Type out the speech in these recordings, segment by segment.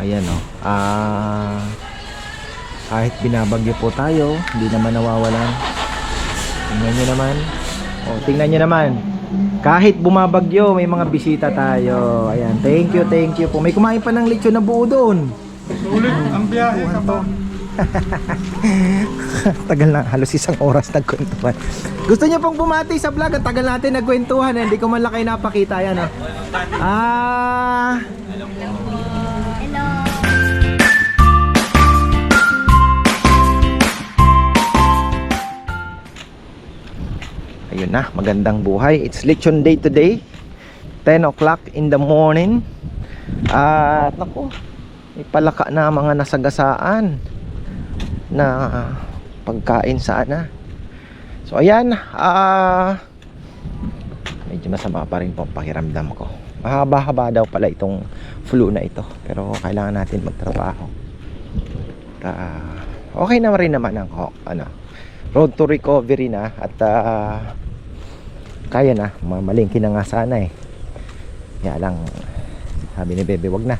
Ayan o. Ah, kahit binabagyo po tayo, hindi naman nawawalan. Tingnan nyo naman. O, tingnan nyo naman. Kahit bumabagyo, may mga bisita tayo. Ayan, thank you, thank you po. May kumain pa ng lechon na buo doon. Sulit ang biyahe ka pa. tagal na, halos isang oras nagkwentuhan. Gusto niyo pong bumati sa vlog? Ang tagal natin nagkwentuhan. Eh. Hindi ko man lang kayo napakita yan. ah. Ah, Ayun na, magandang buhay. It's lechon day today. 10 o'clock in the morning. At naku, may palaka na mga nasagasaan na pagkain sana. So ayan, ah medyo masama pa rin po pakiramdam ko. Mahaba-haba daw pala itong flu na ito. Pero kailangan natin magtrabaho. Ah, okay na rin naman ang ano, road to recovery na at ah, kaya na, mamalingki na nga sana eh. Kaya lang, sabi ni Bebe, wag na.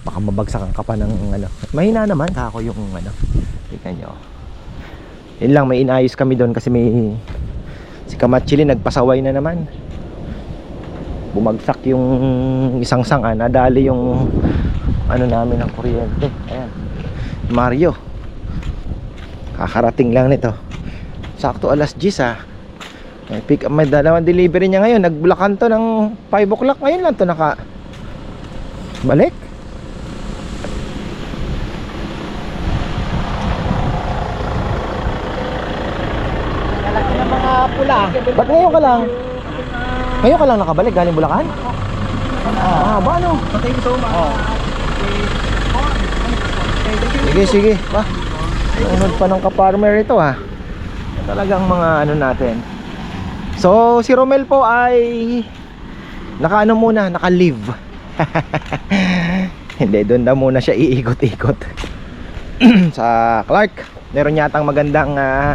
Baka mabagsakan ka pa ng ano. Mahina naman kako yung ano. Tingnan nyo. Yun lang, may inayos kami doon kasi may si Kamachili nagpasaway na naman. Bumagsak yung isang sanga, nadali yung ano namin ng kuryente. Ayan. Mario. Kakarating lang nito. Sakto alas 10 ah. May pick up, may dalawang delivery niya ngayon. Nagbulakan to ng 5 o'clock ngayon lang to naka balik. Lalaki ng pula. Ba't ngayon ka lang? Ngayon ka lang nakabalik galing Bulacan? Ah, ba ano? Patay ko sa Oh. Sige, sige. Ba. Unod pa ng ka-farmer ito ha. Talagang mga ano natin. So, si Romel po ay naka ano muna, naka-leave. Hindi, doon na muna siya iikot-ikot. sa Clark. Meron yatang magandang ah,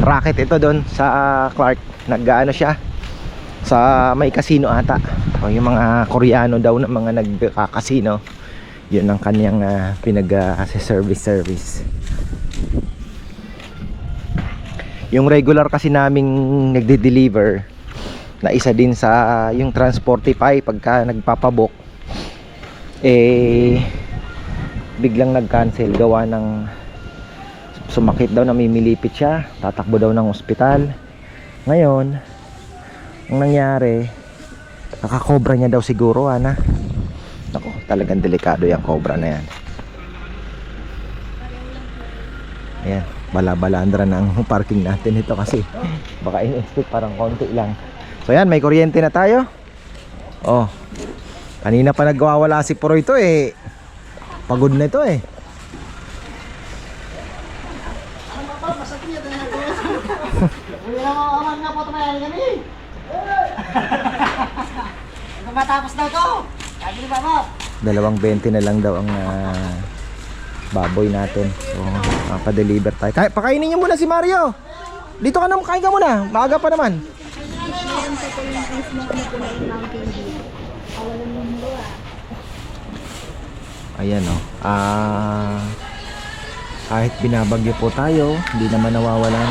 racket ito doon sa ah, Clark. Nag-ano siya sa may casino ata. O yung mga Koreano daw na mga nagkakasino. Yun ang kanyang ah, pinag ah, service service. Yung regular kasi naming nagde-deliver na isa din sa ah, yung Transportify pagka nagpapabok eh biglang nag-cancel gawa ng sumakit daw namimilipit siya tatakbo daw ng ospital. Ngayon ang nangyari nakakobra niya daw siguro ana. Nako, talagang delikado yung cobra na yan. Ayan bala-balandra na ang parking natin ito kasi baka in-expect parang konti lang. So yan may kuryente na tayo. Oh kanina pa nagwawala si Puro ito eh. Pagod na ito eh tumayan kami. Hanggang matapos daw to. Sabi ni Mama. dalawang 20 na lang daw ang ah, baboy natin. So pa-deliver tayo. Kaya, pakainin niyo muna si Mario. Dito ka na kain ka muna. Maaga pa naman. Ayan o ah kahit binabagyo po tayo hindi naman nawawalan.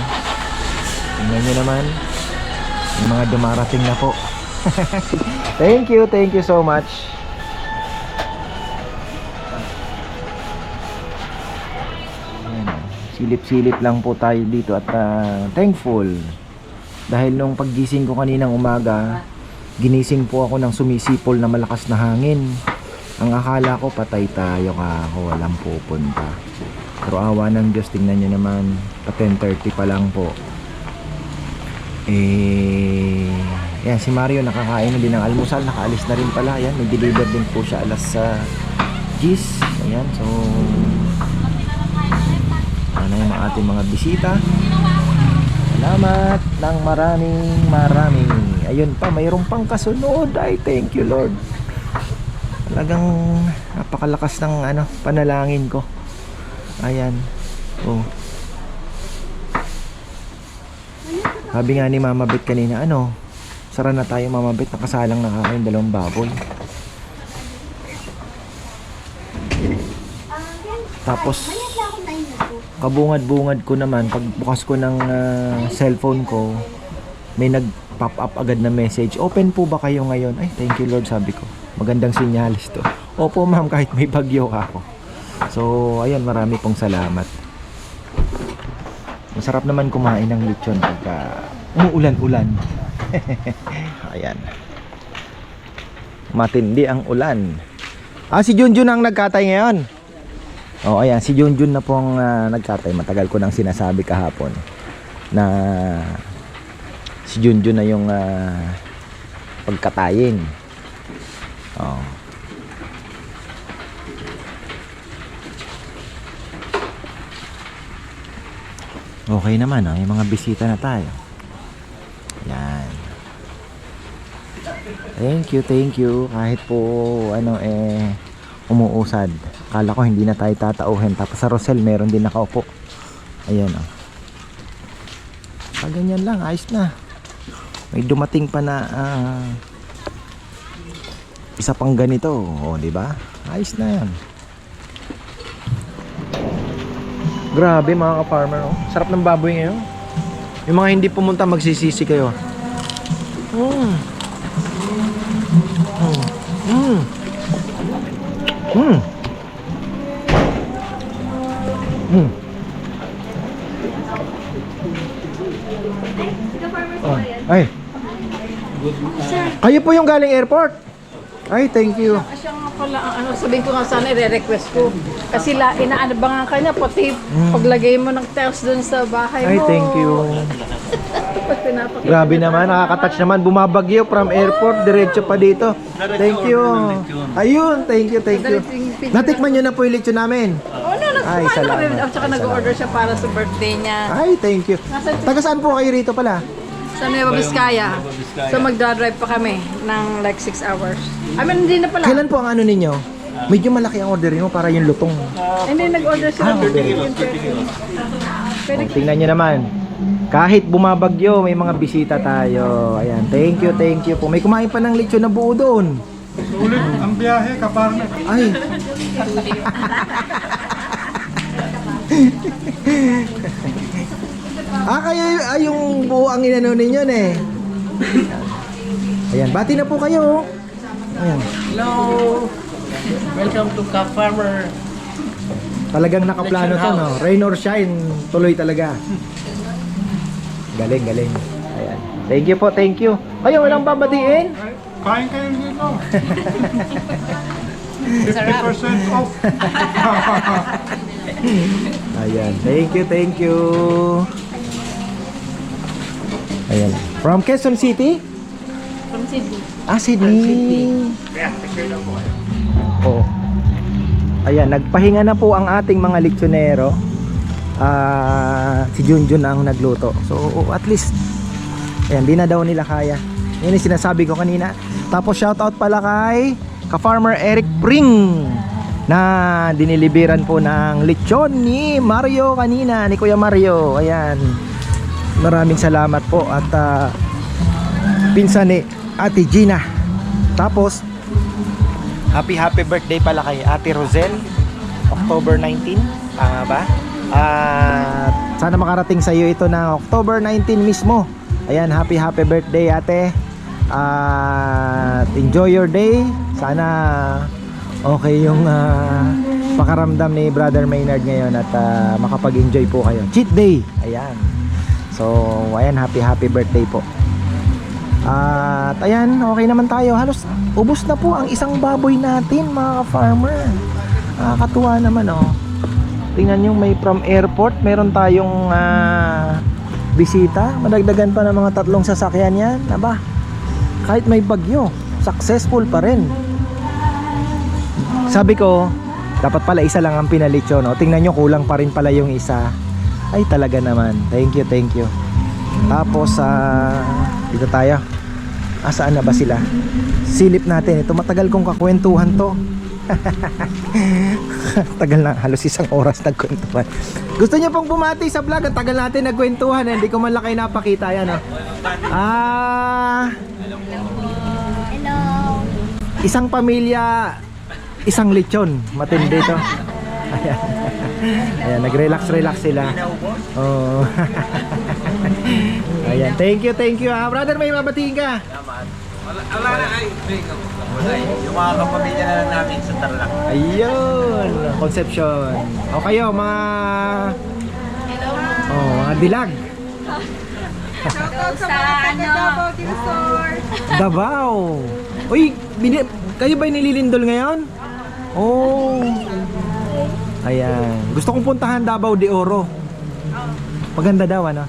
Tingnan nyo naman yung mga dumarating na po. Thank you thank you so much. Silip-silip lang po tayo dito at ah, thankful. Dahil nung paggising ko kaninang umaga ginising po ako ng sumisipol na malakas na hangin. Ang akala ko patay tayo ka ako walang pupunta. Pero awa ng Diyos tingnan nyo naman pa 10.30 pa lang po eh yan si Mario nakakain na din ng almusal. Nakaalis na rin pala. Yan may deliver din po siya alas sa Gis. Ayan so ano yung mga ating mga bisita. Salamat ng maraming maraming. Ayun pa mayroon pang kasunod ay thank you Lord. Talagang napakalakas ng ano panalangin ko. Ayan. Oh sabi nga ni Mama Bet kanina ano Sara na tayo mamabit. Nakasalang nakakain dalawang baboy. Tapos, kabungad-bungad ko naman, pagbukas ko ng ah, cellphone ko, may nag-pop up agad na message. Open po ba kayo ngayon? Ay, thank you Lord, sabi ko. Magandang sinyalis to. Opo ma'am, kahit may bagyo ako. So, ayun, marami pong salamat. Masarap naman kumain ng lechon pagka umuulan-ulan. Ayan. Matindi ang ulan. Ah, si Junjun ang nagkatay ngayon. Oh, ayan, si Junjun na pong ah, nagkatay. Matagal ko nang sinasabi kahapon na si Junjun na yung ah, pagkatayin. Oh. Okay naman, ah. may mga bisita na tayo. Yan. Thank you, thank you. Kahit po ano eh umuusad. Akala ko hindi na tayo tatauhin. Tapos sa Rosel meron din nakaupo. Ayan oh. Ah, ganyan lang, ayos na. May dumating pa na ah, isa pang ganito, oh, di ba? Ayos na 'yan. Grabe mga ka-farmer, oh. Sarap ng baboy ngayon. Yung mga hindi pumunta magsisisi kayo. Mm. Mm. Mm. Mm. Oh, ay. Kayo po yung galing airport. Ay, thank you. Siya nga pala, ang ano, sabihin ko nga sana, i-request ko. Kasi la, inaanabangan ka niya, pati paglagay mo ng tiles doon sa bahay Hmm. Ay, mo. thank you. Pag pinapakita Grabe naman, nakaka-touch naman. Bumabagyo from airport, diretso pa dito. Thank you. Ayun, thank you, thank you. Natikman nyo na po yung lechon namin. Oh, no, Ay, nagkumain salamat. kami. At saka nag-order siya para sa birthday niya. Ay, thank you. Taga saan po kayo rito pala? Sa Nueva Vizcaya. So magdadrive pa kami ng like 6 hours. I mean, hindi na pala. Kailan po ang ano ninyo? Medyo malaki ang order mo para yung lutong. Hindi, nag-order Ah, sila very yung Pwede Oh, tingnan nyo naman. Kahit bumabagyo, may mga bisita tayo. Ayan, thank you, thank you po. May kumain pa ng lechon na buo doon. Sulit ang biyahe, kapartner. Ay. ah, kayo ay, yung buo ang inano ninyo eh. Ayan, bati na po kayo. Ayan. Hello! Welcome to Cap Farmer. Talagang nakaplano to, no? Rain or shine, tuloy talaga. Galing, galing. Ayan. Thank you po, thank you. Kayo, walang babatiin? Kain kayo dito. 50% off. Ayan. Thank you, thank you. Ayan. From Quezon City? From Sydney. Ah, Sydney. Oo. Ayan, nagpahinga na po ang ating mga leksyonero. Ah, si Junjun ang nagluto. So, at least ayan, di na daw nila kaya. Yan yung sinasabi ko kanina. Tapos shoutout pala kay ka-farmer Eric Pring na diniliberan po ng lechon ni Mario kanina, ni Kuya Mario. Ayan. Maraming salamat po at ah, pinsan ni Ate Gina. Tapos, happy happy birthday pala kay Ate Rosel. October 19, tama ba? At sana makarating sa iyo ito na October 19 mismo. Ayan, happy happy birthday ate. At enjoy your day. Sana okay yung ah, pakaramdam ni Brother Maynard ngayon at ah, makapag-enjoy po kayo. Cheat day. Ayan. So, ayan, happy happy birthday po. At ayan, okay naman tayo. Halos ubos na po ang isang baboy natin, mga farmer. Nakakatuwa naman, oh. Tingnan nyo, may from airport, meron tayong ah, bisita. Madagdagan pa ng mga tatlong sasakyan yan. Aba, kahit may bagyo, successful pa rin. Sabi ko, dapat pala isa lang ang pinalitso, no? Tingnan nyo, kulang pa rin pala yung isa. Ay, talaga naman. Thank you, thank you. Tapos, ah, dito tayo. Asaan na ba sila? Silip natin. Ito matagal kong kakwentuhan to. tagal na, halos isang oras nagkwentuhan. Gusto niyo pong bumati sa vlog? Ang tagal natin nagkwentuhan, eh. hindi ko man lang kayo napakita yan. Oh. Ah, Hello. isang pamilya, isang lechon. Matindi to. Ayan. Ayan, nag-relax-relax sila. Oo. Ayan, thank you, thank you. Ah, brother, may mabatiin ka. Wala na ay. Yung mga kapamilya na lang namin sa Tarlac. Ayun, Conception. O kayo, mga... Oh, mga dilag. Sa ano? Davao. Uy, bini- kayo ba nililindol ngayon? Oh. Ayan. Gusto kong puntahan Davao de Oro. Maganda daw, ano?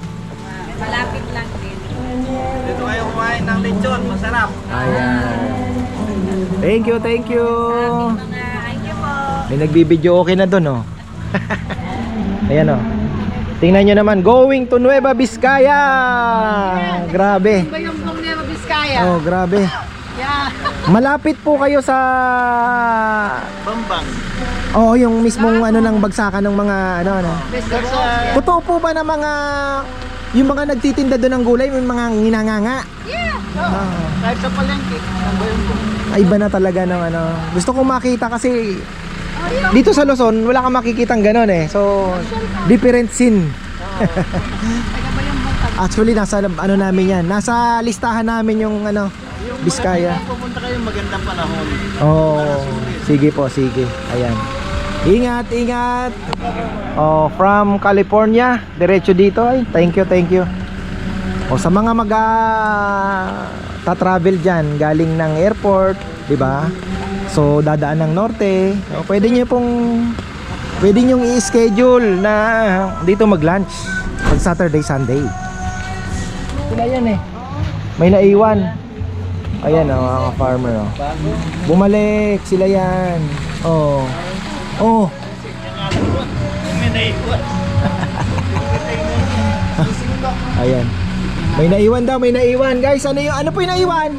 Dito kayo kumain ng lechon, masarap. Ayan. Thank you, thank you. May nagbibideo okay na doon, oh. Ayan, oh. Tingnan nyo naman, going to Nueva Vizcaya. Grabe. Ba yung buong Nueva Vizcaya? Oh, grabe. Yeah. Malapit po kayo sa Bambang. Oo, yung mismong ano ng bagsakan ng mga ano ano. Totoo po ba na mga yung mga nagtitinda doon ng gulay may mga nginanganga? Yeah. Ah, Kahit sa palengke. Ba yung buong? ay, iba na talaga ng ano. Gusto kong makita kasi dito sa Luzon wala kang makikitang ganon eh. So different scene. Taga ba yung buong? Actually nasa ano namin yan. Nasa listahan namin yung ano Biskaya. Pumunta kayo magandang panahon. Oh, sige po, sige. Ayan. Ingat, ingat. Oh, from California, diretso dito. Ay, thank you, thank you. O sa mga mag ta-travel diyan galing ng airport, 'di ba? So dadaan ng norte. O, pwede niyo pong pwede niyo i-schedule na dito mag-lunch pag Saturday, Sunday. Sila yan eh. May naiwan. Ayan oh, mga farmer oh. Bumalik sila yan. Oh. Oh. Ayan. May naiwan daw, may naiwan. Guys, ano yung ano po yung naiwan?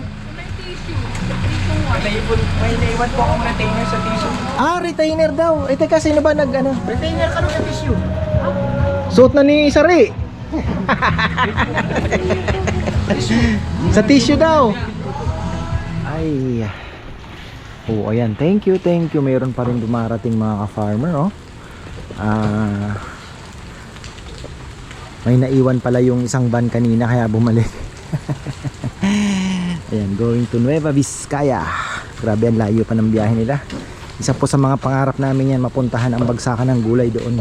May naiwan po akong retainer sa tissue. Ah, retainer daw. Eh teka, sino ba nag ano? Retainer ka sa tissue. Suot na ni Sari. Sa tissue daw. Ay. Oh, ayan. Thank you, thank you. Mayroon pa rin dumarating mga ka-farmer, oh. Ah. may naiwan pala yung isang van kanina kaya bumalik. ayan, going to Nueva Vizcaya. Grabe, ang layo pa ng biyahe nila. Isa po sa mga pangarap namin yan, mapuntahan ang bagsakan ng gulay doon.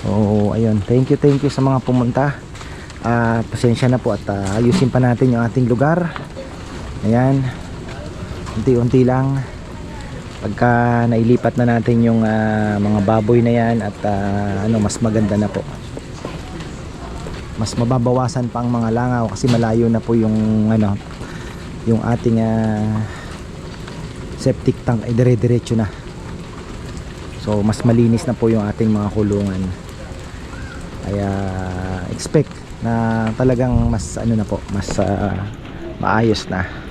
So, ayun. Thank you, thank you sa mga pumunta. At pasensya na po at ah, ayusin pa natin yung ating lugar. Ayan. Unti-unti lang. Pagka nailipat na natin yung ah, mga baboy na yan at ah, ano, mas maganda na po. Mas mababawasan pa ang mga langaw kasi malayo na po yung ano, yung ating ah, septic tank ay dire-diretso na. So mas malinis na po yung ating mga kulungan. Kaya expect na talagang mas ano na po, mas ah, maayos na.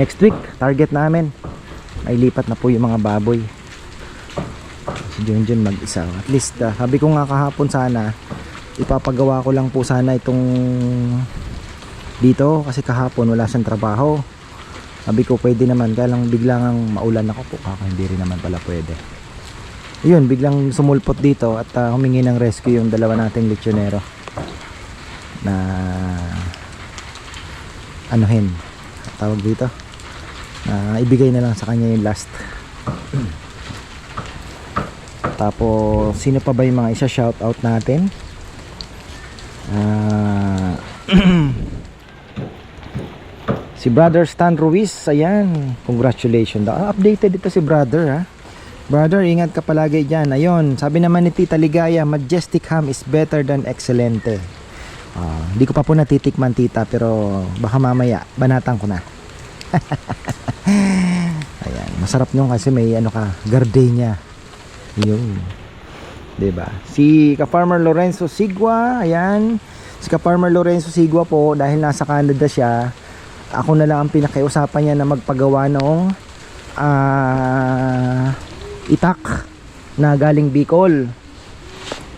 Next week, target namin. Ay lipat na po yung mga baboy. Si Junjun mag-isa. At least, ah, sabi ko nga kahapon sana, ipapagawa ko lang po sana itong dito kasi kahapon wala siyang trabaho. Sabi ko pwede naman, kaya lang biglang ang maulan ako po. Kaka hindi rin naman pala pwede. Yun, biglang sumulpot dito at ah, humingi ng rescue yung dalawa nating lechonero na anuhin tawag dito na ibigay na lang sa kanya yung last tapos sino pa ba yung mga isa shout out natin Ah, si brother Stan Ruiz ayan congratulations daw Ah, updated ito si brother ha Brother, ingat ka palagi dyan. Ayun, sabi naman ni Tita Ligaya, majestic ham is better than excelente. Hindi ko pa po natitikman tita, pero baka mamaya, banatan ko na. Ayan, masarap nyo kasi may ano ka, gardenia. Yun. 'Di ba? Si ka-farmer Lorenzo Sigwa, ayan. Si ka-farmer Lorenzo Sigwa po, dahil nasa Canada siya, ako na lang ang pinakiusapan niya na magpagawa ng ah, itak na galing Bicol.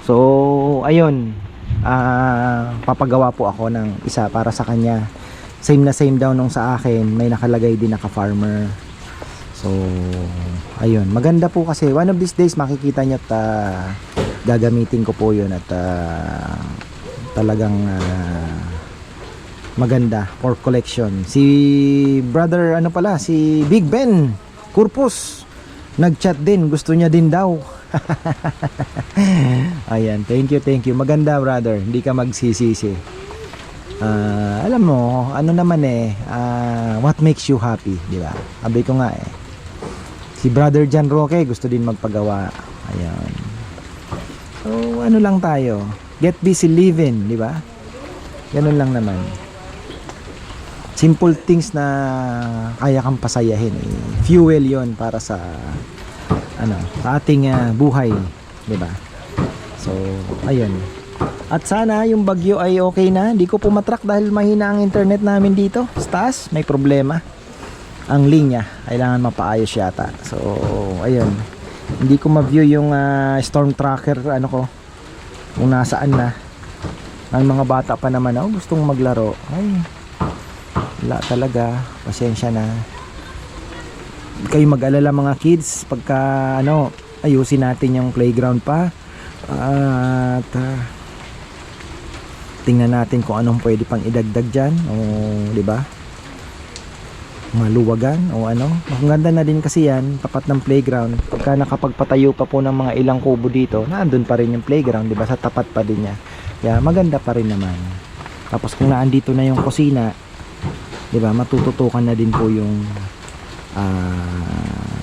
So, ayun. ah, papagawa po ako ng isa para sa kanya. Same na same daw nung sa akin. May nakalagay din naka-farmer. So, ayun. Maganda po kasi one of these days makikita nyo at ah, gagamitin ko po yun at ah, talagang ah, maganda for collection. Si brother ano pala, si Big Ben Kurpus nagchat din, gusto niya din daw. Ayan, thank you, thank you. Maganda brother, hindi ka magsisisi. Ah, alam mo, ano naman eh, ah, what makes you happy, di ba? Sabi ko nga eh. Si brother Jan Roque gusto din magpagawa. Ayan. So, ano lang tayo? Get busy living, di ba? Ganun lang naman. Simple things na kaya kang pasayahin. Eh. Fuel yon para sa ano, sa ating ah, buhay, 'di ba? So, ayun. At sana yung bagyo ay okay na. Hindi ko pumatrak dahil mahina ang internet namin dito. Sa taas, may problema. Ang linya, kailangan mapaayos yata. So, ayun. Hindi ko ma-view yung ah, storm tracker ano ko. Kung nasaan na. Ang mga bata pa naman, oh, gustong maglaro. Ay, wala talaga. Pasensya na. Kayo mag-alala mga kids pagka ano, ayusin natin yung playground pa. At ah, tingnan natin kung anong pwede pang idagdag diyan o di ba? Maluwagan o ano. Ang ganda na din kasi yan, tapat ng playground. Pagka nakapagpatayo pa po ng mga ilang kubo dito, nandun pa rin yung playground, di ba? Sa tapat pa din niya. Kaya maganda pa rin naman. Tapos kung naandito na yung kusina, 'di ba? Matututukan na din po yung ah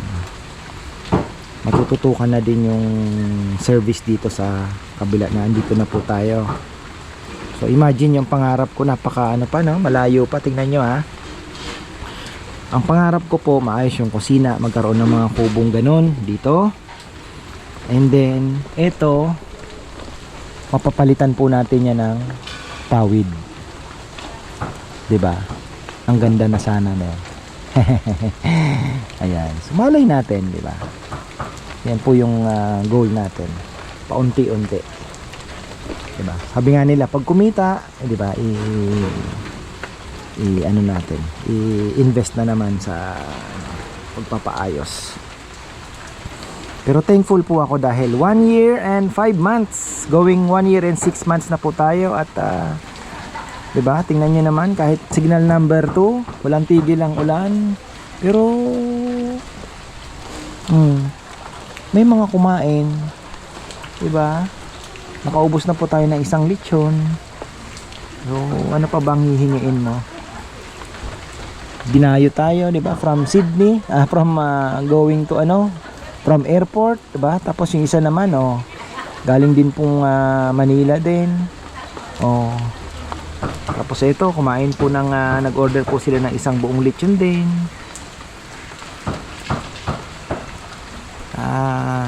matututukan na din yung service dito sa kabila na andito na po tayo. So imagine yung pangarap ko napaka ano pa no, malayo pa tingnan nyo ha. Ang pangarap ko po maayos yung kusina, magkaroon ng mga kubong ganun dito. And then ito mapapalitan po natin yan ng pawid. 'Di ba? Ang ganda na sana no. Ayan. Sumalay natin, 'di ba? Yan po yung ah, goal natin. Paunti-unti. 'Di ba? Sabi nga nila pag kumita, eh, 'di ba? I, i ano natin, i-invest na naman sa ano, pagpapaayos. Pero thankful po ako dahil 1 year and 5 months. Going 1 year and 6 months na po tayo at ah, 'di ba? Tingnan niyo naman kahit signal number 2, walang tigil ang ulan. Pero hmm, may mga kumain. 'Di ba? Nakaubos na po tayo ng isang lechon. So, ano pa bang hihingiin mo? Dinayo tayo, 'di ba? From Sydney, ah, from ah, going to ano? From airport, 'di ba? Tapos yung isa naman, oh, galing din pong ah, Manila din. Oh. Tapos ito, kumain po ng ah, nag-order po sila ng isang buong lechon din.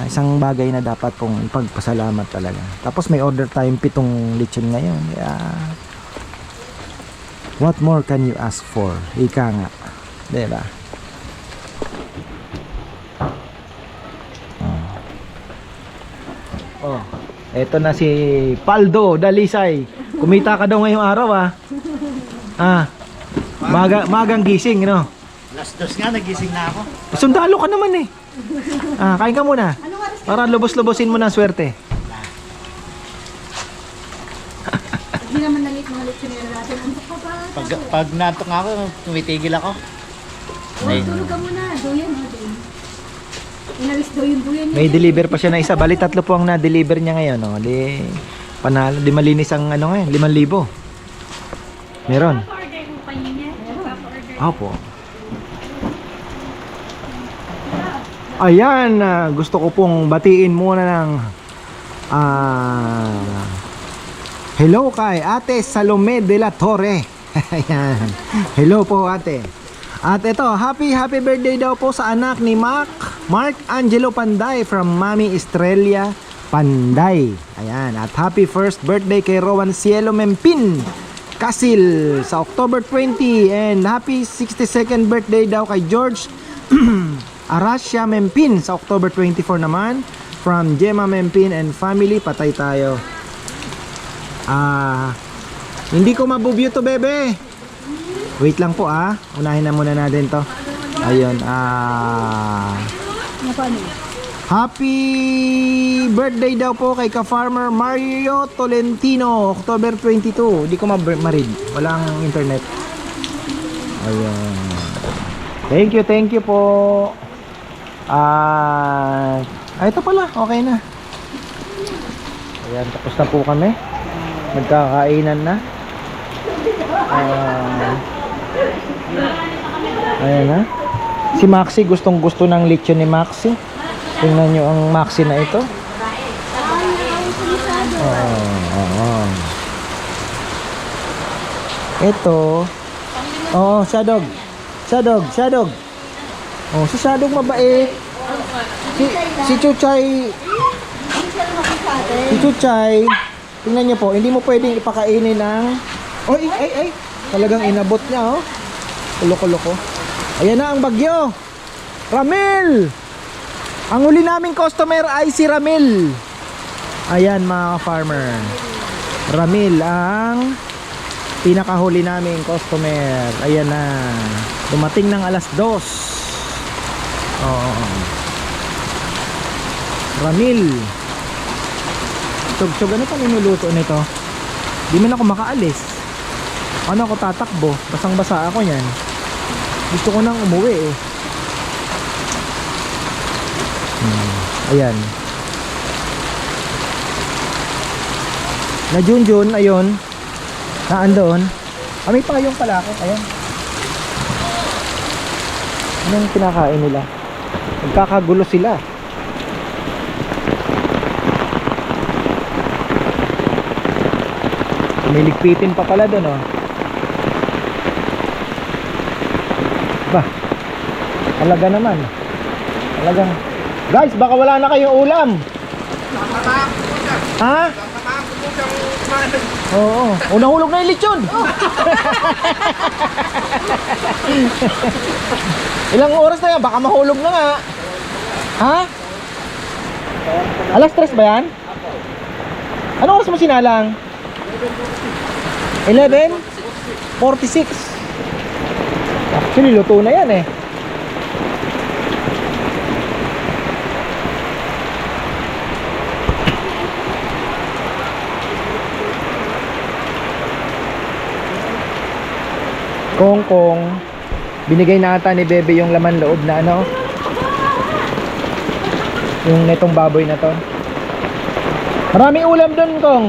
Isang bagay na dapat pong ipagpasalamat talaga. Tapos may order tayong pitong lechon ngayon. Kaya what more can you ask for? Ika nga. 'Di ba? Oh. Eto na si Paldo Dalisay. Kumita ka daw ngayong araw ah. Ah. Maga, magang gising, no? Last dos nga, nagising na ako. Sundalo ka naman eh. Ah, kain ka muna. Para lubos-lubosin mo ng swerte. Hindi naman nalit mga lechon nila natin. Pag, pag natok nga ako, tumitigil ako. Ay, Tulog ka muna. Doyan, ha, doyan. Inalis daw yung doyan. May deliver pa siya na isa. Bali tatlo po ang na-deliver niya ngayon, no. Di panalo, di malinis ang ano ngayon, 5,000. Meron. Opo. Ayan, ah, gusto ko pong batiin muna ng ah Hello kay Ate Salome de la Torre. Ayan. Hello po ate. At ito, happy happy birthday daw po sa anak ni Mark, Mark Angelo Panday from Mami Estrella Panday. Ayan, at happy first birthday kay Rowan Cielo Mempin Kasil sa October 20 and happy 62nd birthday daw kay George Arasia Mempin sa October 24 naman. From Gemma Mempin and family, patay tayo. Ah, hindi ko mabubyo to, bebe. Wait lang po ah. Unahin na muna natin to. Ayun, ah... Happy birthday daw po kay ka-farmer Mario Tolentino, October 22. Hindi ko ma- ma-read. Walang internet. Ayun. Thank you, thank you po. Ah, ah, ito pala, okay na. Ayan, tapos na po kami. Nagkakainan na. Ah, ayan na. Si Maxi gustong gusto ng lechon ni Maxi. Tingnan nyo ang Maxi na ito. Oh, oh. Ito. Oh, Shadog. Shadog, Shadog. Oh, si Shadog mabait. Si, si Chuchay. Si Chuchay. Tingnan niyo po, hindi mo pwedeng ipakainin ng... Oy, ay, ay. Talagang inabot niya, oh. Loko-loko. Ayan na ang bagyo. Ramil! Ang huli naming customer ay si Ramil. Ayan mga farmer. Ramil ang pinakahuli naming customer. Ayan na. Dumating ng alas dos. Oo. Ramil. Tsog-tsog ano pa ninuluto nito? Di man ako makaalis. Ano ako tatakbo? Basang-basa ako yan. Gusto ko nang umuwi eh. Hmm, Ayan. Na Junjun, ayun. Na andoon. Ah, may payong pala ako. Ayan. Anong kinakain nila? Nagkakagulo sila. Umiligpitin pa pala doon, oh. Ba, talaga naman. Talagang, guys, baka wala na kayong ulam. Ha? Oo. O, nahulog na yung lechon. Ilang oras na yan? Baka mahulog na nga. Ha? Alas tres ba yan? Anong oras mo sinalang? 11? 46. Actually, luto na yan eh. Kong Kong binigay na ata ni Bebe yung laman loob na ano yung netong baboy na to maraming ulam dun Kong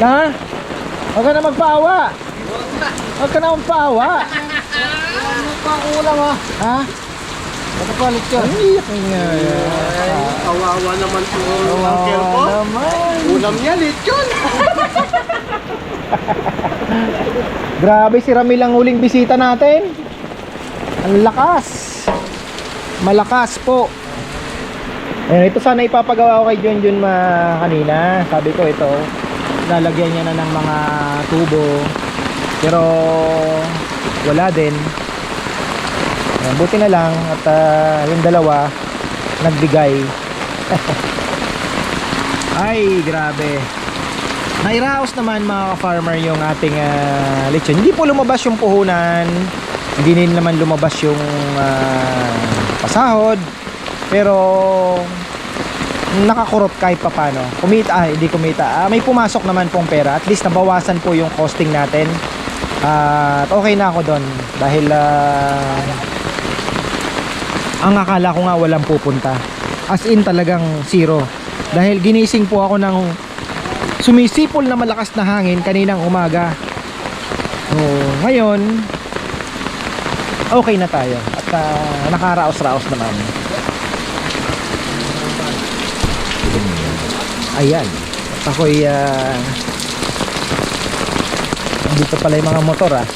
na huwag ka na magpaawa huwag ka na magpaawa ano pa ulam ha ha Nakapalit ka. Iyak nga. Kawawa naman po. Kawawa naman. Ulam niya, lechon. Grabe si Ramil ang huling bisita natin. Ang lakas. Malakas po. Ayun, ito sana ipapagawa ko kay Junjun ma kanina. Sabi ko ito, lalagyan niya na ng mga tubo. Pero wala din. Ayan, buti na lang at ah, yung dalawa nagbigay. Ay, grabe. Nairaos naman mga farmer yung ating ah, lechon. Hindi po lumabas yung puhunan. Hindi din naman lumabas yung ah, pasahod. Pero nakakurot kahit papano. Kumita, ah, hindi kumita. Ah, may pumasok naman pong pera. At least nabawasan po yung costing natin. Ah, at okay na ako doon. Dahil ah, ang akala ko nga walang pupunta. As in talagang zero. Dahil ginising po ako ng sumisipol na malakas na hangin kaninang umaga. So, ngayon, okay na tayo. At ah, nakaraos-raos naman. Ayan. At ako'y ah, dito pala yung mga motor ah.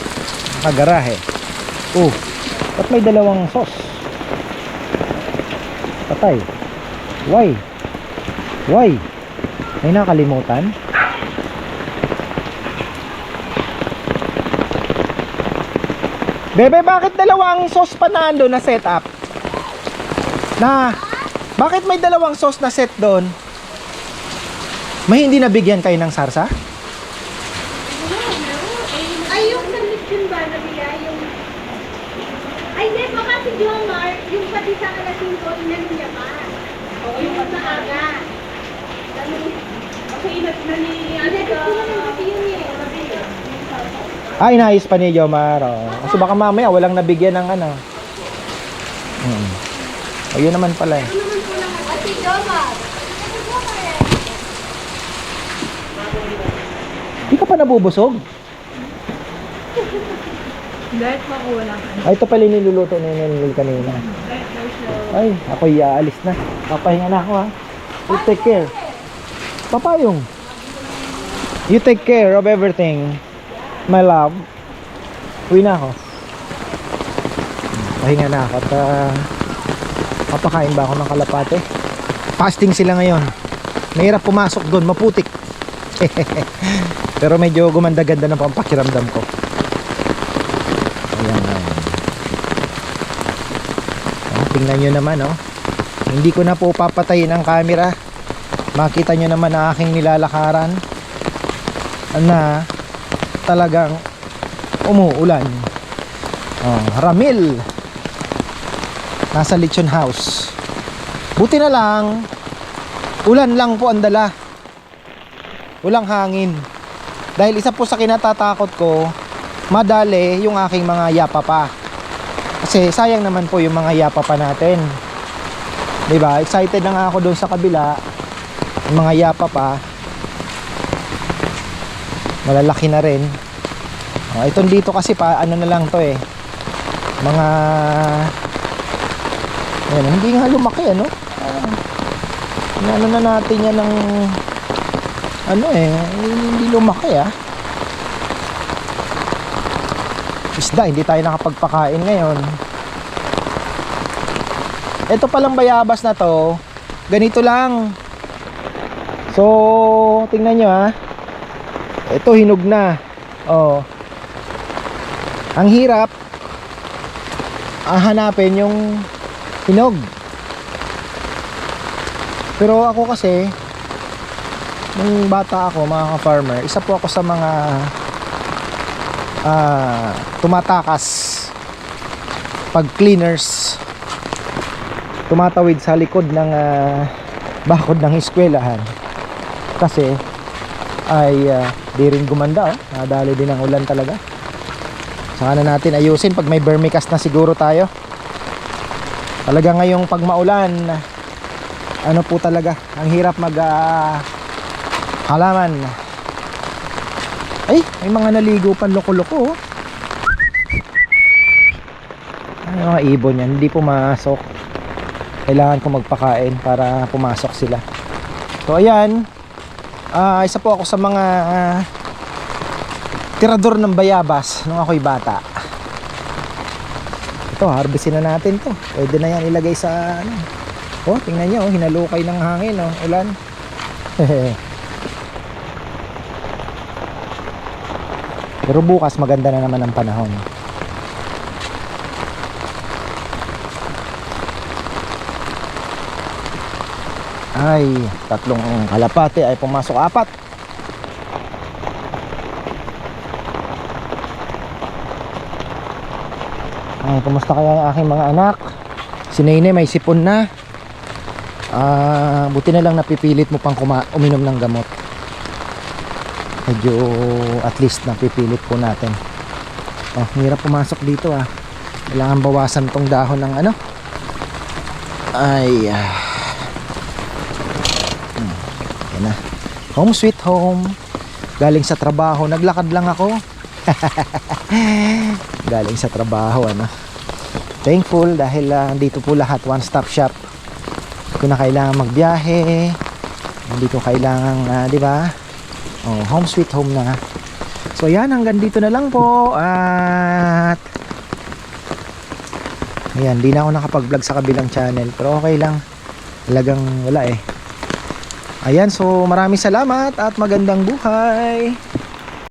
Nakagarahe. Oh, at may dalawang sauce. Patay. Why? Why? May nakalimutan? Bebe, bakit dalawang sauce pa nando na setup? Na, bakit may dalawang sauce na set doon? May hindi nabigyan kayo ng sarsa? Ay, yung nag-mission ba na niya, yung... Ay, hindi, baka si yung pati sa alasin ko, inano niya pa. Oo, yung pati Ay, inayos pa ni Jomar. Oh. Kasi baka mamaya walang nabigyan ng ano. Hmm. Ayun naman pala eh. At si Jomar. Di ka pa nabubusog? Dahil makuha lang. Ay, ito pala yung niluluto ni Nenel kanina. Ay, ako iaalis na. Papahinga na ako ha. You take care. Papayong. You take care of everything. My love. Uwi na ako. Pahinga na ako at ah, papakain ba ako ng kalapate? Fasting sila ngayon. Mahirap pumasok doon, maputik. Pero medyo gumanda-ganda na pampakiramdam ko. Ayan. Ah, tingnan nyo naman, oh. Hindi ko na po papatayin ang camera. Makita nyo naman ang aking nilalakaran na talagang umuulan. Oh, Ramil. Nasa Lechon House. Buti na lang, ulan lang po ang dala. Walang hangin. Dahil isa po sa kinatatakot ko, madali yung aking mga yapa pa. Kasi sayang naman po yung mga yapa pa natin. 'Di ba? Excited na nga ako doon sa kabila. Yung mga yapa pa. Malalaki na rin. Oh, itong dito kasi pa ano na lang to eh. Mga Ayan, hindi nga lumaki ano. Ah, ano na natin yan ng ano eh, hindi lumaki ah. Isda, hindi tayo nakapagpakain ngayon. Ito palang bayabas na to, ganito lang. So, tingnan nyo ha. Ito hinog na. Oh. Ang hirap ah, hanapin yung hinog. Pero ako kasi nung bata ako mga ka-farmer, isa po ako sa mga ah, tumatakas pag cleaners tumatawid sa likod ng ah, bakod ng eskwelahan kasi ay ah, di rin gumanda oh. nadali din ang ulan talaga. Saka na natin ayusin pag may vermicast na siguro tayo. Talaga ngayong pag maulan ano po talaga ang hirap mag ah, halaman. Ay may mga naligo pa loko-loko oh. Ay, mga ibon yan hindi pumasok. Kailangan ko magpakain para pumasok sila. So ayan ah, isa po ako sa mga ah, tirador ng bayabas nung ako'y bata. Ito harvestin na natin to. Pwede na yan ilagay sa ano. Oh tingnan nyo oh, hinalukay ng hangin oh ulan. Pero bukas maganda na naman ang panahon ay tatlong kalapate ay pumasok apat. Ay kumusta kaya ang aking mga anak? Si Nene may sipon na. Ah buti na lang napipilit mo pang kuma uminom ng gamot. Medyo at least napipilit po natin. Oh hirap pumasok dito ah. Kailangan bawasan tong dahon ng ano? Ay ah yan na. Home sweet home. Galing sa trabaho. Naglakad lang ako. Galing sa trabaho, ano. Thankful dahil ah, dito po lahat one stop shop. Hindi ko na kailangan magbiyahe. Hindi ko kailangan, ah, di ba? Oh, home sweet home na. So yan, hanggang dito na lang po. At Ayan, di na ako nakapag-vlog sa kabilang channel. Pero okay lang. Talagang wala eh. Ayan, so maraming salamat at magandang buhay.